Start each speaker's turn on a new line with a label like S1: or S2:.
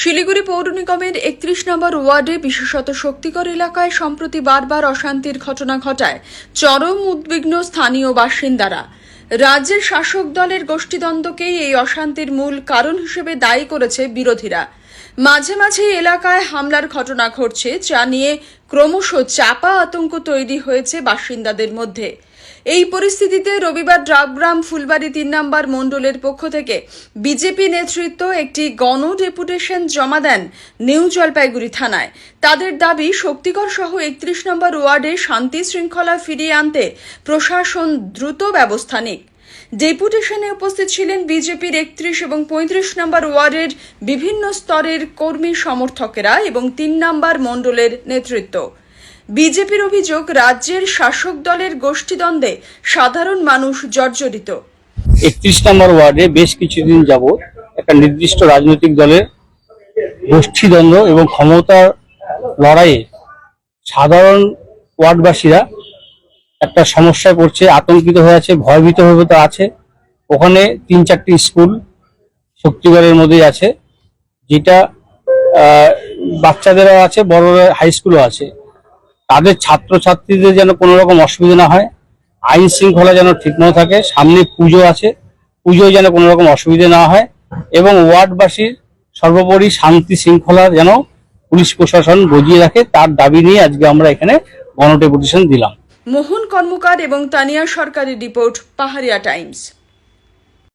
S1: শিলিগুড়ি পৌর নিগমের একত্রিশ নম্বর ওয়ার্ডে বিশেষত শক্তিকর এলাকায় সম্প্রতি বারবার অশান্তির ঘটনা ঘটায় চরম উদ্বিগ্ন স্থানীয় বাসিন্দারা। রাজ্যের শাসক দলের গোষ্ঠীদ্বন্দ্বকেই এই অশান্তির মূল কারণ হিসেবে দায়ী করেছে বিরোধীরা। মাঝে মাঝে এলাকায় হামলার ঘটনা ঘটছে, যা নিয়ে ক্রমশ চাপা আতঙ্ক তৈরি হয়েছে বাসিন্দাদের মধ্যে। এই পরিস্থিতিতে রবিবার ডাবগ্রাম ফুলবাড়ি তিন নম্বর মণ্ডলের পক্ষ থেকে বিজেপি নেতৃত্ব একটি গণ ডেপুটেশন জমা দেন নিউ জলপাইগুড়ি থানায়। তাদের দাবি, শক্তিগড় সহ একত্রিশ নম্বর ওয়ার্ডে শান্তি শৃঙ্খলা ফিরিয়ে আনতে প্রশাসন দ্রুত ব্যবস্থা নিক। ডেপুটেশনে উপস্থিত ছিলেন বিজেপির একত্রিশ এবং পঁয়ত্রিশ নম্বর ওয়ার্ডের বিভিন্ন স্তরের কর্মী সমর্থকেরা এবং তিন নম্বর মণ্ডলের নেতৃত্ব। বিজেপির অভিযোগ, রাজ্যের শাসক দলের গোষ্ঠীদ্বন্দ্বে সাধারণ মানুষ জর্জরিত।
S2: একত্রিশ নম্বর ওয়ার্ডে বেশ কিছুদিন যাবৎ একটা নির্দিষ্ট রাজনৈতিক দলের গোষ্ঠীদ্বন্দ্ব এবং ক্ষমতার লড়াইয়ে সাধারণ ওয়ার্ডবাসীরা একটা সমস্যায় পড়ছে, আতঙ্কিত হয়ে আছে, ভয়ভীত হয়ে তো আছে। ওখানে তিন চারটি স্কুল শক্তিগড়ের মধ্যেই আছে, যেটা বাচ্চাদেরও আছে বড়রা হাই স্কুলও আছে। তাদের ছাত্রছাত্রীদের যেন কোনো রকম অসুবিধা না হয়, আইন শৃঙ্খলা যেন ঠিকমতো থাকে, সামনে পুজো আছে, পুজোয় যেন কোনো রকম অসুবিধা না হয়, এবং ওয়ার্ডবাসীর সর্বোপরি শান্তি শৃঙ্খলা যেন পুলিশ প্রশাসন বজিয়ে রাখে, তার দাবি নিয়ে আজকে আমরা এখানে গণডেপুটেশন দিলাম।
S1: মোহন কর্মকার এবং তানিয়া সরকারের রিপোর্ট পাহাড়িয়া টাইমস।